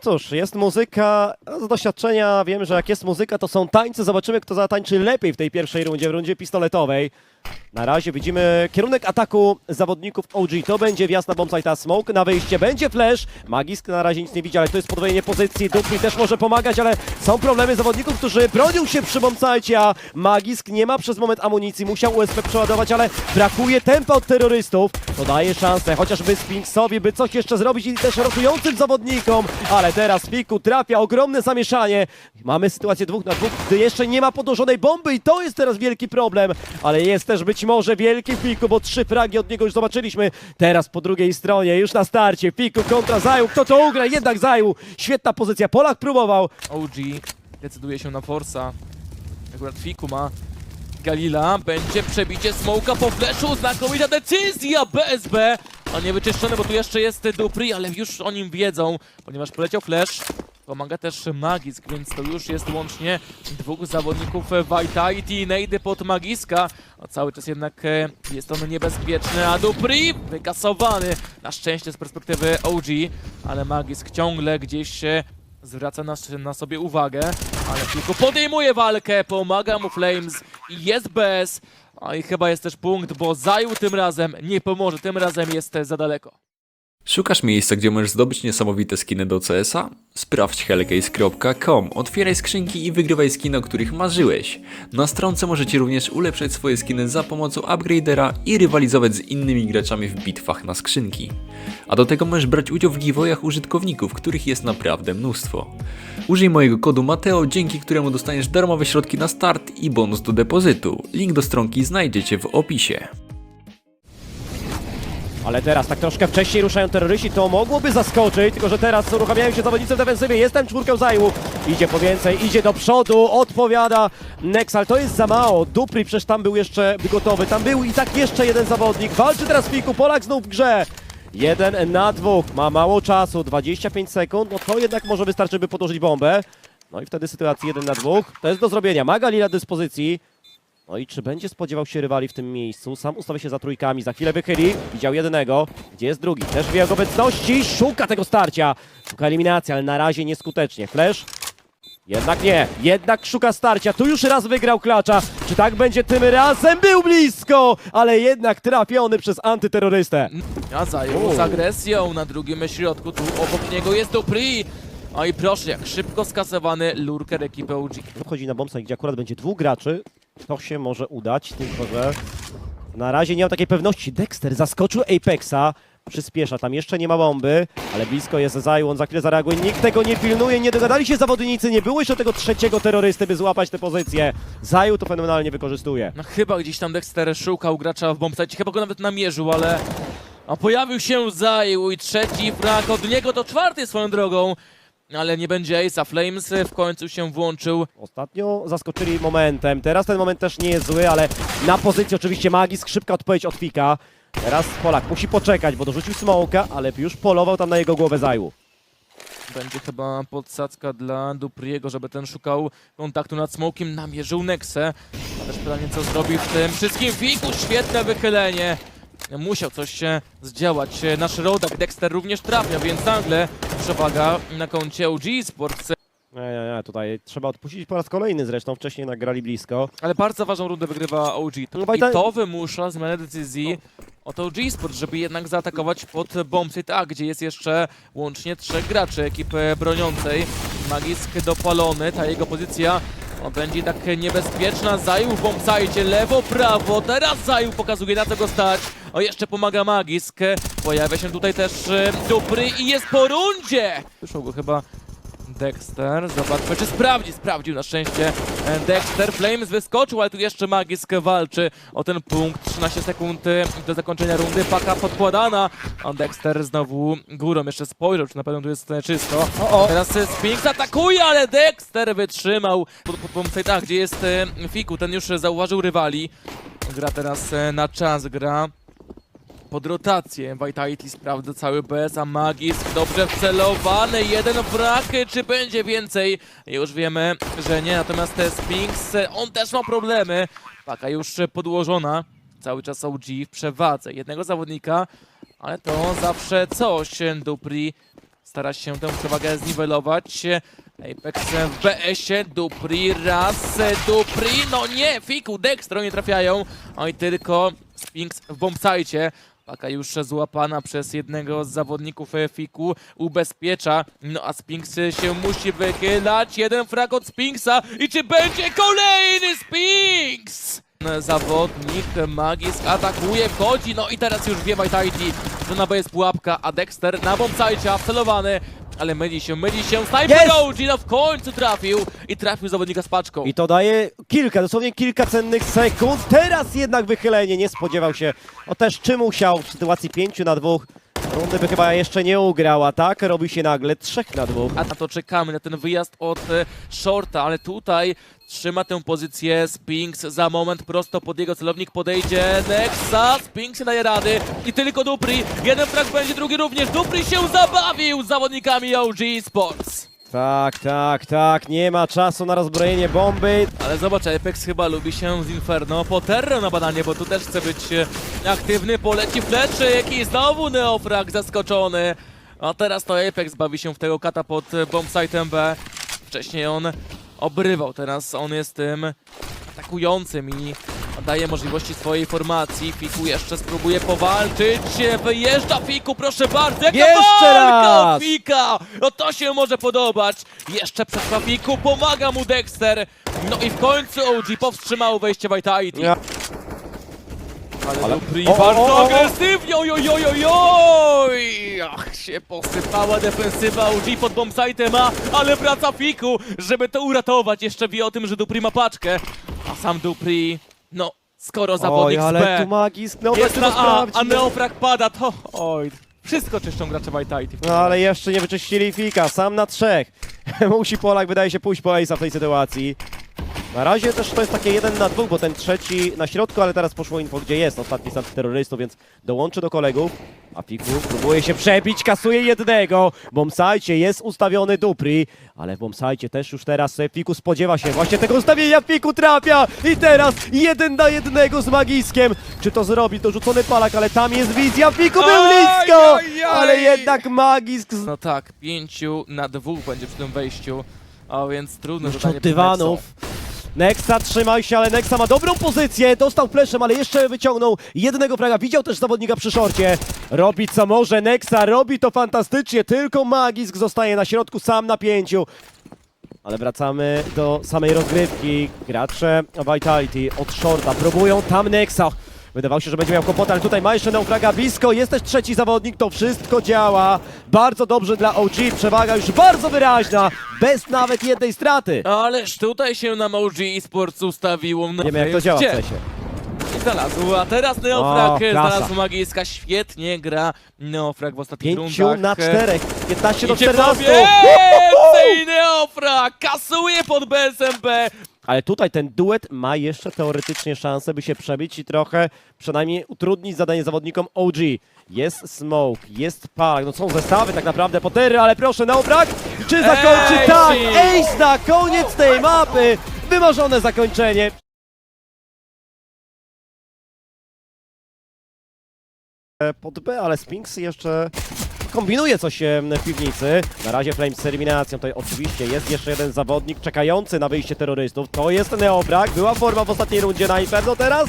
cóż, jest muzyka. no, Z doświadczenia wiem, że jak jest muzyka, to są tańce. Zobaczymy, kto zatańczy lepiej w tej pierwszej rundzie, w rundzie pistoletowej. Na razie widzimy kierunek ataku zawodników OG. To będzie wjazd na bombsite, a smoke na wyjście. Będzie flash. Magisk na razie nic nie widzi, ale to jest podwojenie pozycji. Dupli też może pomagać, ale są problemy zawodników, którzy bronią się przy bombsite, a Magisk nie ma przez moment amunicji. Musiał USP przeładować, ale brakuje tempa od terrorystów. To daje szansę, chociażby Spinksowi, by coś jeszcze zrobić i też rotującym zawodnikom. Ale teraz Piku trafia ogromne zamieszanie. Mamy sytuację dwóch na dwóch, gdy jeszcze nie ma podłożonej bomby i to jest teraz wielki problem. Ale jest też być może wielki Piku, bo trzy fragi od niego już zobaczyliśmy. Teraz po drugiej stronie, już na starcie. Piku kontra Zaju. Kto to ugra? Jednak Zaju. Świetna pozycja. Polak próbował. OG decyduje się na Forsa. Akurat Fiku ma Galila. Będzie przebicie smoka po flashu. Znakomita decyzja BSB. A nie wyczyszczony, bo tu jeszcze jest Dupri, ale już o nim wiedzą, ponieważ poleciał flash. Pomaga też Magisk, więc to już jest łącznie dwóch zawodników Vitality. Nejdy pod Magiska. A cały czas jednak e, jest on niebezpieczny, a Dupri wykasowany. Na szczęście z perspektywy OG, ale Magisk ciągle gdzieś się zwraca na, na sobie uwagę, ale tylko podejmuje walkę, pomaga mu Flames i jest bez. A i chyba jest też punkt, bo zajął tym razem, nie pomoże, tym razem jest za daleko. Szukasz miejsca, gdzie możesz zdobyć niesamowite skiny do CS-a? Sprawdź hellcase.com, otwieraj skrzynki i wygrywaj skiny, o których marzyłeś. Na stronce możecie również ulepszać swoje skiny za pomocą upgradera i rywalizować z innymi graczami w bitwach na skrzynki. A do tego możesz brać udział w giveawayach użytkowników, których jest naprawdę mnóstwo. Użyj mojego kodu Mateo, dzięki któremu dostaniesz darmowe środki na start i bonus do depozytu. Link do stronki znajdziecie w opisie. Ale teraz tak troszkę wcześniej ruszają terroryści, to mogłoby zaskoczyć, tylko że teraz uruchamiają się zawodnicy w defensywie, jestem czwórkę zajłu, idzie po więcej, idzie do przodu, odpowiada Nexal, to jest za mało, Dupri przecież tam był jeszcze gotowy, tam był i tak jeszcze jeden zawodnik, walczy teraz Piku, Polak znów w grze. Jeden na dwóch, ma mało czasu, 25 sekund, no to jednak może wystarczy, by podłożyć bombę. No i wtedy sytuacja jeden na dwóch, to jest do zrobienia, ma Galila dyspozycji, no i czy będzie spodziewał się rywali w tym miejscu? Sam ustawia się za trójkami, za chwilę wychyli. Widział jednego. Gdzie jest drugi? Też wie jego obecności. Szuka tego starcia. Szuka eliminacji, ale na razie nieskutecznie. Flash? Jednak nie. Jednak szuka starcia. Tu już raz wygrał klacza. Czy tak będzie tym razem? Był blisko, ale jednak trafiony przez antyterrorystę. A zajął z agresją na drugim środku, tu obok niego jest Dupri. O i proszę, jak szybko skasowany lurker ekipy OG. Wchodzi na bombsite, gdzie akurat będzie dwóch graczy. To się może udać, tylko że na razie nie mam takiej pewności. Dexter zaskoczył Apexa, przyspiesza, tam jeszcze nie ma bomby, ale blisko jest Zaju, on za chwilę zareaguje. Nikt tego nie pilnuje, nie dogadali się zawodnicy, nie było jeszcze tego trzeciego terrorysty, by złapać tę pozycję. Zaju to fenomenalnie wykorzystuje. No chyba gdzieś tam Dexter szukał gracza w bombsite, chyba go nawet namierzył, ale... A pojawił się Zajął i trzeci frag od niego, to czwarty swoją drogą. Ale nie będzie Ace'a, Flames w końcu się włączył. Ostatnio zaskoczyli momentem, teraz ten moment też nie jest zły, ale na pozycji oczywiście Magisk, szybka odpowiedź od Fika. Teraz Polak musi poczekać, bo dorzucił smoka, ale już polował tam na jego głowę Zaju. Będzie chyba podsadzka dla Dupriego, żeby ten szukał kontaktu nad smokiem, namierzył Nexę. Też pytanie, co zrobi w tym wszystkim. Fiku, świetne wychylenie. Musiał coś się zdziałać. Nasz rodak Dexter również trafia, więc nagle przewaga na koncie OG Sports. Nie, nie, nie, tutaj trzeba odpuścić po raz kolejny zresztą, wcześniej nagrali blisko. Ale bardzo ważną rundę wygrywa OG. No, I to wymusza zmianę decyzji od OG Sport, żeby jednak zaatakować pod bombsite A, gdzie jest jeszcze łącznie trzech graczy ekipy broniącej. Magisk dopalony, ta jego pozycja o, będzie tak niebezpieczna. Zajął w bombsite, lewo, prawo, teraz Zajął pokazuje na co go stać. O, jeszcze pomaga Magisk. Pojawia się tutaj też e, Dupry i jest po rundzie! Wyszło go chyba Dexter, zobaczmy czy sprawdzi, sprawdził na szczęście e, Dexter, Flames wyskoczył, ale tu jeszcze Magisk walczy o ten punkt, 13 sekund e, do zakończenia rundy, paka podkładana, a Dexter znowu górą jeszcze spojrzał, czy na pewno tu jest czysto. O, o. Teraz e, Spinks atakuje, ale Dexter wytrzymał pod, pod bombsite, gdzie jest Fiku, ten już zauważył rywali, gra teraz na czas, gra pod rotację. Vitality sprawdza cały BS, a Magisk dobrze wcelowany. Jeden brak, czy będzie więcej? Już wiemy, że nie. Natomiast Spinks, on też ma problemy. Paka już podłożona. Cały czas OG w przewadze. Jednego zawodnika, ale to zawsze coś. Dupri stara się tę przewagę zniwelować. Apex w BS-ie, Dupri raz, Dupri, no nie, Fiku, Dextro nie trafiają. Oj, tylko Sphinx w bombsite. Paka już złapana przez jednego z zawodników Fiku, ubezpiecza, no a Sphinx się musi wychylać, jeden frag od Sphinxa i czy będzie kolejny Sphinx? Zawodnik Magis atakuje, wchodzi, no i teraz już wie Vitality, że na B jest pułapka, a Dexter na bombsite wcelowany, ale myli się, myli się, Sniper Jest! OG no w końcu trafił i trafił zawodnika z paczką. I to daje kilka, dosłownie kilka cennych sekund. Teraz jednak wychylenie, nie spodziewał się. O też czy musiał w sytuacji 5 na 2. Rundy by chyba jeszcze nie ugrał, a tak robi się nagle 3 na 2. A to czekamy, na ten wyjazd od e, Shorta, ale tutaj trzyma tę pozycję Spinks. Za moment prosto pod jego celownik podejdzie Nexa. Spinks nie daje rady i tylko Dupri. Jeden frag będzie, drugi również. Dupri się zabawił z zawodnikami OG Sports. Tak, tak, tak, nie ma czasu na rozbrojenie bomby. Ale zobacz, Apex chyba lubi się z Inferno po na badanie, bo tu też chce być e, aktywny. Poleci fleczyk i znowu Neofrag zaskoczony. A teraz to Apex bawi się w tego kata pod e, bombsite'em B. Wcześniej on obrywał, teraz on jest tym atakującym i daje możliwości swojej formacji. Fiku jeszcze spróbuje powalczyć. Wyjeżdża Fiku, proszę bardzo. Jaka Jeszcze raz! Fika! No to się może podobać. Jeszcze przetrwa Fiku, pomaga mu Dexter. No i w końcu OG powstrzymało wejście Vitality. Ja- Ale, Ale- Dupri O, o, bardzo o, o. agresywnie, ojojojojoj! Ach, się posypała defensywa OG pod bombsite'em, a, ale wraca Fiku, żeby to uratować. Jeszcze wie o tym, że Dupri ma paczkę. A sam Dupri, no, skoro Oj, zawodnik z ale B tu magisk, no jest na A, a Neofrag pada, to oj, wszystko czyszczą gracze Vitality. No ale jeszcze nie wyczyścili Fika, sam na trzech. Musi Polak, wydaje się, pójść po Ace'a w tej sytuacji. Na razie też to jest takie jeden na dwóch, bo ten trzeci na środku, ale teraz poszło info, gdzie jest ostatni z antyterrorystów, więc dołączy do kolegów. A Fiku próbuje się przebić, kasuje jednego. W bombsajcie jest ustawiony Dupri, ale w bombsajcie też już teraz Fiku spodziewa się właśnie tego ustawienia. Fiku trafia i teraz jeden na jednego z Magiskiem. Czy to zrobi? Dorzucony Palak, ale tam jest wizja. Fiku był blisko, ale jednak Magisk z No tak, pięciu na dwóch będzie przy tym wejściu, a więc Jeszcze zadanie od dywanów. Nexa trzymaj się, ale Nexa ma dobrą pozycję. Dostał fleszem, ale jeszcze wyciągnął jednego fraga. Widział też zawodnika przy szorcie. Robi co może. Nexa robi to fantastycznie. Tylko Magisk zostaje na środku sam na pięciu. Ale wracamy do samej rozgrywki. Gracze Vitality od shorta próbują tam Nexa. Wydawało się, że będzie miał kłopot, ale tutaj ma jeszcze naufraga blisko. Jest też trzeci zawodnik, to wszystko działa. Bardzo dobrze dla OG, przewaga już bardzo wyraźna, bez nawet jednej straty. Ależ tutaj się nam OG Sports ustawiło. No Wiemy jak to działa w sensie. I znalazł, a teraz Neofrag O, klasa. znalazł Magiska, świetnie gra Neofrag w ostatnich Pięciu rundach. na czterech, 15 do Idzie 14. więcej Neofrag, kasuje pod BSMB. Ale tutaj ten duet ma jeszcze teoretycznie szansę, by się przebić i trochę przynajmniej utrudnić zadanie zawodnikom OG. Jest Smoke, jest Park, no są zestawy tak naprawdę Potery, ale proszę Neobrak, czy zakończy? Ej, tak! Ace na koniec tej mapy, wymarzone zakończenie. E, Pod B, ale Spinks jeszcze kombinuje coś w piwnicy. Na razie Flames z eliminacją. Tutaj oczywiście jest jeszcze jeden zawodnik czekający na wyjście terrorystów. To jest Neobrak. Była forma w ostatniej rundzie na Inferno. Teraz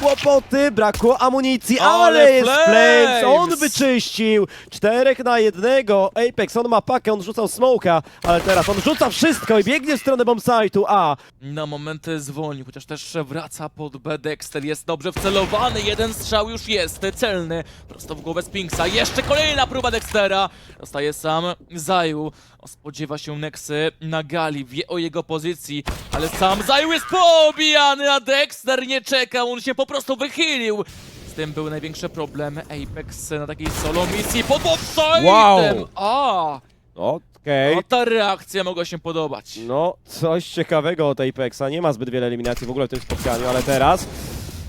kłopoty, brakło amunicji, ale, Ale jest Flames! Flames. On wyczyścił. Czterech na jednego. Apex, on ma pakę, on rzucał smoka, ale teraz on rzuca wszystko i biegnie w stronę bombsite'u. A, Na momenty zwolnił, chociaż też wraca pod B. Dexter jest dobrze wcelowany, jeden strzał już jest celny, prosto w głowę Spinksa. Jeszcze kolejna próba Dextera. Zostaje sam Zaju. Spodziewa się Nexy na gali, wie o jego pozycji, ale sam Zaju jest pobijany, a Dexter nie czekał, on się po prostu wychylił. Z tym był największy problem Apex na takiej solo misji pod offside'em. Wow. A, okej. no ta reakcja mogła się podobać. No, coś ciekawego od Apexa. Nie ma zbyt wiele eliminacji w ogóle w tym spotkaniu, ale teraz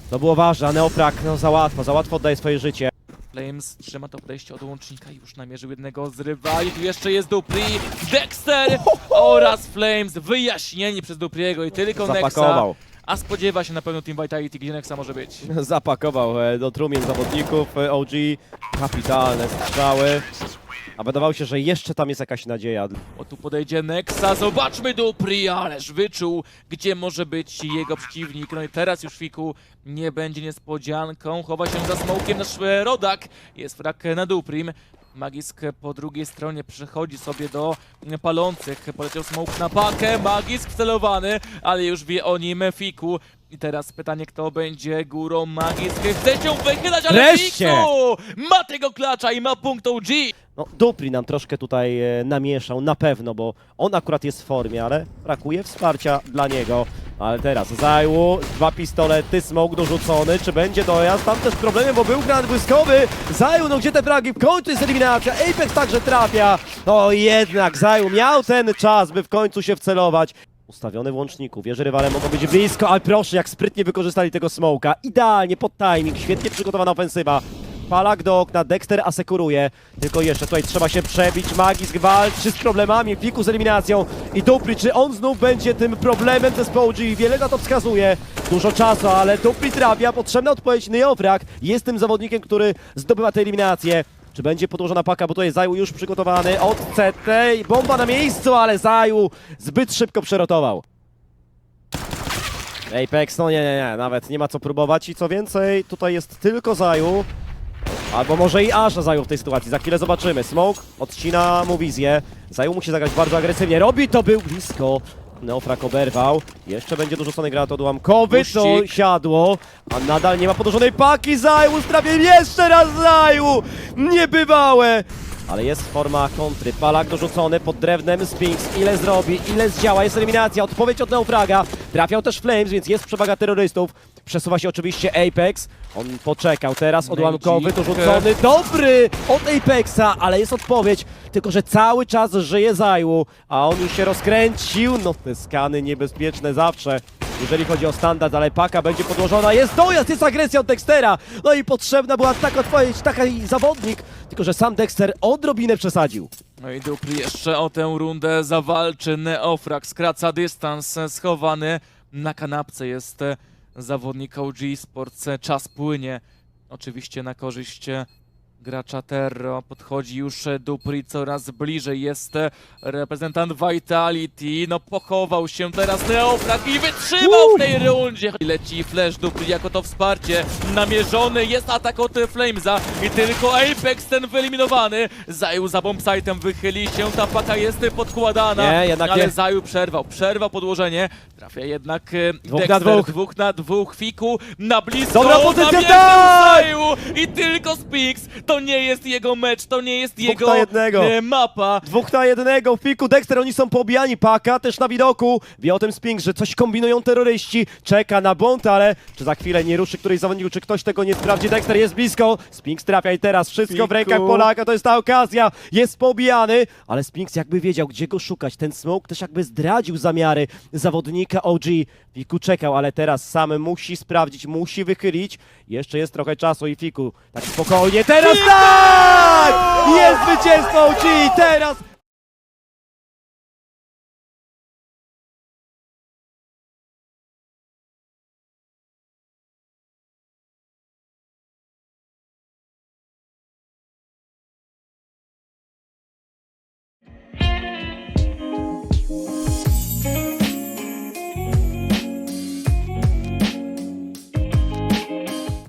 to było ważne. a Neofrak, no za łatwo, za łatwo oddaje swoje życie. Flames trzyma to podejście od łącznika, już namierzył jednego z rywali, tu jeszcze jest Dupri, Dexter oraz Flames wyjaśnieni przez Dupriego i tylko Nexa, Zapakował. a spodziewa się na pewno Team Vitality, gdzie Nexa może być. Zapakował e, do trumien zawodników e, OG. Kapitalne strzały. A wydawało się, że jeszcze tam jest jakaś nadzieja. O, tu podejdzie Nexa, zobaczmy Dupri, ależ wyczuł, gdzie może być jego przeciwnik. No i teraz już Fiku nie będzie niespodzianką, chowa się za smokiem nasz e, rodak. Jest frak na Duprim. Magisk po drugiej stronie przechodzi sobie do palących. Poleciał smoke na pakę, Magisk wcelowany, ale już wie o nim Fiku. I teraz pytanie, kto będzie górą Magisk. Chce się wychylać, ale Wreszcie! Fiku ma tego klacza i ma punkt OG. No, Dupri nam troszkę tutaj e, namieszał, na pewno, bo on akurat jest w formie, ale brakuje wsparcia dla niego. Ale teraz Zajłu, dwa pistolety, smoke dorzucony, czy będzie dojazd? Tam też problemy, bo był granat błyskowy. Zajłu, no gdzie te fragi? W końcu jest eliminacja, Apex także trafia. No jednak Zajłu miał ten czas, by w końcu się wcelować. Ustawiony w łączniku, wie, że rywale mogą być blisko, ale proszę, jak sprytnie wykorzystali tego smoka. Idealnie, pod timing, świetnie przygotowana ofensywa. Palak do okna, Dexter asekuruje. Tylko jeszcze tutaj trzeba się przebić. Magisk walczy z problemami, Fiku z eliminacją. I Dupri, czy on znów będzie tym problemem zespołu G? Wiele na to wskazuje. Dużo czasu, ale Dupri trafia. Potrzebna odpowiedź Neofrak. Jest tym zawodnikiem, który zdobywa tę eliminację. Czy będzie podłożona paka, bo tutaj Zaju już przygotowany od CT. Bomba na miejscu, ale Zaju zbyt szybko przerotował. Apex, no nie, nie, nie, nawet nie ma co próbować i co więcej, tutaj jest tylko Zaju. Albo może i Asha Zaju w tej sytuacji, za chwilę zobaczymy. Smoke odcina mu wizję. Zaju musi zagrać bardzo agresywnie. Robi to, był blisko. Neofrak oberwał. Jeszcze będzie dorzucony granat odłamkowy, to Puścik. siadło. A nadal nie ma podłożonej paki. Zaju strafię jeszcze raz Zaju! Niebywałe! Ale jest forma kontry. Palak dorzucony pod drewnem. Spinks ile zrobi, ile zdziała. Jest eliminacja. Odpowiedź od Neofraga. Trafiał też Flames, więc jest przewaga terrorystów. Przesuwa się oczywiście Apex. On poczekał teraz. Odłamkowy Nejdzik. dorzucony. Dobry od Apexa, ale jest odpowiedź. Tylko, że cały czas żyje Zaju, a on już się rozkręcił. No te skany niebezpieczne zawsze. Jeżeli chodzi o standard, ale paka będzie podłożona. Jest dojazd, jest agresja od Dextera. No i potrzebna była taka odpowiedź, taki zawodnik. Tylko, że sam Dexter odrobinę przesadził. No i Dupri jeszcze o tę rundę zawalczy. Neofrak skraca dystans, e, schowany na kanapce jest e, zawodnik OG Sports. Czas płynie. Oczywiście na korzyść e, gracza Terro. Podchodzi już Dupri coraz bliżej. Jest reprezentant Vitality. No pochował się teraz Neofrak i wytrzymał w tej rundzie. Leci flash Dupri jako to wsparcie. Namierzony jest atak od Flamesa i tylko Apex ten wyeliminowany. Zajął za bombsite'em, wychyli się, ta paka jest podkładana. Nie, jednak ale nie. Zajął przerwał, przerwał podłożenie. Trafia jednak e, Dwóch Dexter, na dwóch. dwóch na dwóch, Fiku na blisko. Dobra pozycja, tak! Zaju I tylko Spix, to nie jest jego mecz, to nie jest Dwóch jego na jednego. e, mapa. Dwóch na jednego, w piku Dexter, oni są pobijani, Paka też na widoku. Wie o tym Spink, że coś kombinują terroryści, czeka na błąd, ale czy za chwilę nie ruszy któryś z zawodników, czy ktoś tego nie sprawdzi. Dexter jest blisko, Spinks trafia i teraz wszystko w Spiku. rękach Polaka, to jest ta okazja, jest pobijany, ale Spinks jakby wiedział, gdzie go szukać. Ten smoke też jakby zdradził zamiary zawodnika OG. Fiku czekał, ale teraz sam musi sprawdzić, musi wychylić. Jeszcze jest trochę czasu i Fiku, tak spokojnie, teraz tak! Jest zwycięstwo OG, teraz